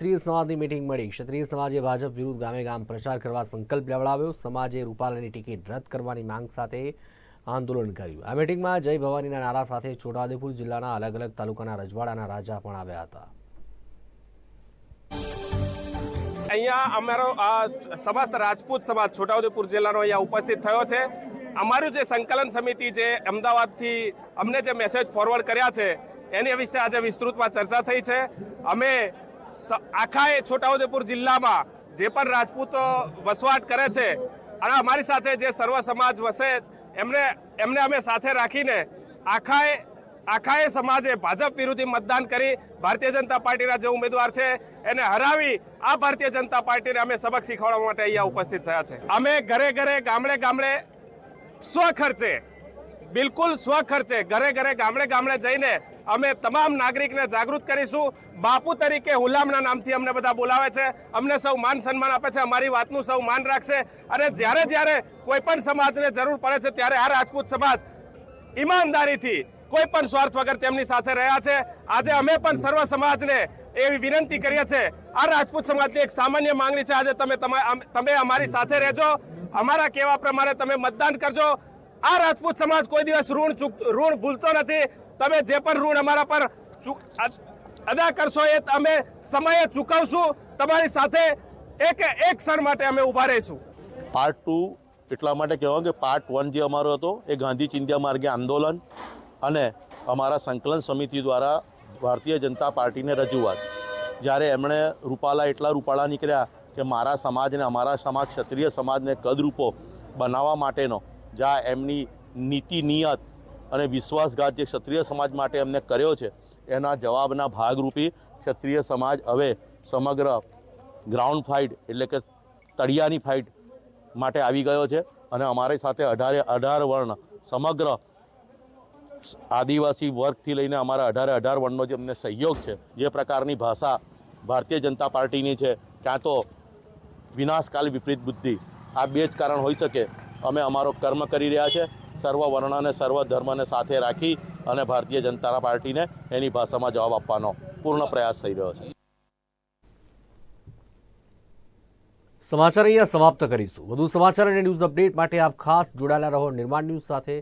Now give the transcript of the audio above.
ક્ષત્રિય સમાજની મિટિંગ મળી. ક્ષત્રિય સમાજે ભાજપ વિરુદ્ધ ગામે ગામ પ્રચાર કરવા સંકલ્પ લેવડાવ્યો. સમાજે રૂપાલાની ટિકિટ રદ કરવાની માંગ સાથે આંદોલન કર્યું. આ મિટિંગમાં જય ભવાનીના નારા સાથે છોટાઉદેપુર જિલ્લાના અલગ અલગ તાલુકાના રજવાડાના રાજા પણ આવ્યા હતા. અહીંયા અમારો આ સમસ્ત રાજપૂત સમાજ છોટાઉદેપુર જિલ્લાનો અહીંયા ઉપસ્થિત થયો છે. અમારું જે સંકલન સમિતિ જે અમદાવાદથી અમને જે મેસેજ ફોરવર્ડ કર્યા છે, એની વિશે આજે વિસ્તૃતમાં ચર્ચા થઈ છે. અમે આખા છોટાઉદેપુર જિલ્લામાં જે પણ રાજપૂતો વસવાટ કરે છે અને અમારી સાથે જે સર્વ સમાજ વસે, એમને એમને અમે સાથે રાખીને આખાએ આખાએ સમાજે ભાજપ વિરુદ્ધ મતદાન કરી ભારતીય જનતા પાર્ટીના જે ઉમેદવાર છે એને હરાવી આ ભારતીય જનતા પાર્ટીને અમે સબક શીખવાડવા માટે અહીંયા ઉપસ્થિત થયા છે. અમે ઘરે ઘરે, ગામડે ગામડે સ્વખર્ચે બિલકુલ સ્વખર્ચે. ઘરે ઘરે ગામડે ગામડે જઈને અમે તમામ નાગરિકને જાગૃત કરીશું. બાપુ તરીકે હુલામના નામથી અમને બધા બોલાવે છે. અમને સૌ માન સન્માન આપે છે. અમારી વાતનું સૌ માન રાખશે. અને જ્યારે જ્યારે કોઈ પણ સમાજને જરૂર પડે છે, ત્યારે આ રાજપૂત સમાજ ઈમાનદારીથી કોઈ પણ સ્વાર્થ વગર તેમની સાથે રહ્યા છે. આજે અમે પણ સર્વ સમાજને એવી વિનંતી કરીએ છીએ. આ રાજપૂત સમાજની એક સામાન્ય માંગણી છે. આજે તમે તમા- અમારી સાથે રહેજો. અમારા કહેવા પ્રમાણે તમે મતદાન કરજો. આ રાજપૂત સમાજ કોઈ દિવસ ઋણ ઋણ ભૂલતો નથી. તમે જે પણ ઋણ અમારા પર ચૂક- અદ- કરશો એ અમે સમયે ચૂકવશું. તમારી સાથે એક એક ક્ષણ માટે અમે ઊભા રહીશું. પાર્ટ ટુ એટલા માટે કહેવાય કે પાર્ટ વન જે અમારો હતો, એ ગાંધી ચિંધ્યા માર્ગે આંદોલન અને અમારા સંકલન સમિતિ દ્વારા ભારતીય જનતા પાર્ટીને રજૂઆત. જ્યારે એમણે રૂપાલા એટલા રૂપાળા નીકળ્યા કે મારા સમાજને, અમારા સમાજ ક્ષત્રિય સમાજને કદરૂપો બનાવવા માટેનો જ્યાં એમની નીતિ, નિયત અને વિશ્વાસઘાત જે ક્ષત્રિય સમાજ માટે એમને કર્યો છે, એના જવાબના ભાગરૂપી ક્ષત્રિય સમાજ હવે સમગ્ર ગ્રાઉન્ડ ફાઇટ એટલે કે તળિયાની ફાઇટ માટે આવી ગયો છે અને અમારી સાથે અઢારે, અઢાર વર્ણ સમગ્ર આદિવાસી વર્ગથી લઈને અમારા અઢારે, અઢાર વર્ણનો જે અમને સહયોગ છે, જે પ્રકારની ભાષા ભારતીય જનતા પાર્ટીની છે, ક્યાં તો વિનાશકાલ વિપરીત બુદ્ધિ. આ બે જ કારણ હોઈ શકે. અમે અમારો કર્મ કરી રહ્યા છે. સર્વ વર્ણ અને સર્વ ધર્મને સાથે રાખી અને ભારતીય જનતા પાર્ટીને એની ભાષામાં જવાબ આપવાનો પૂર્ણ પ્રયાસ થઈ રહ્યો છે. સમાચાર અહીંયા સમાપ્ત કરીશું. વધુ સમાચાર અને ન્યૂઝ અપડેટ માટે આપ ખાસ જોડાયેલા રહો નિર્માણ ન્યૂઝ સાથે.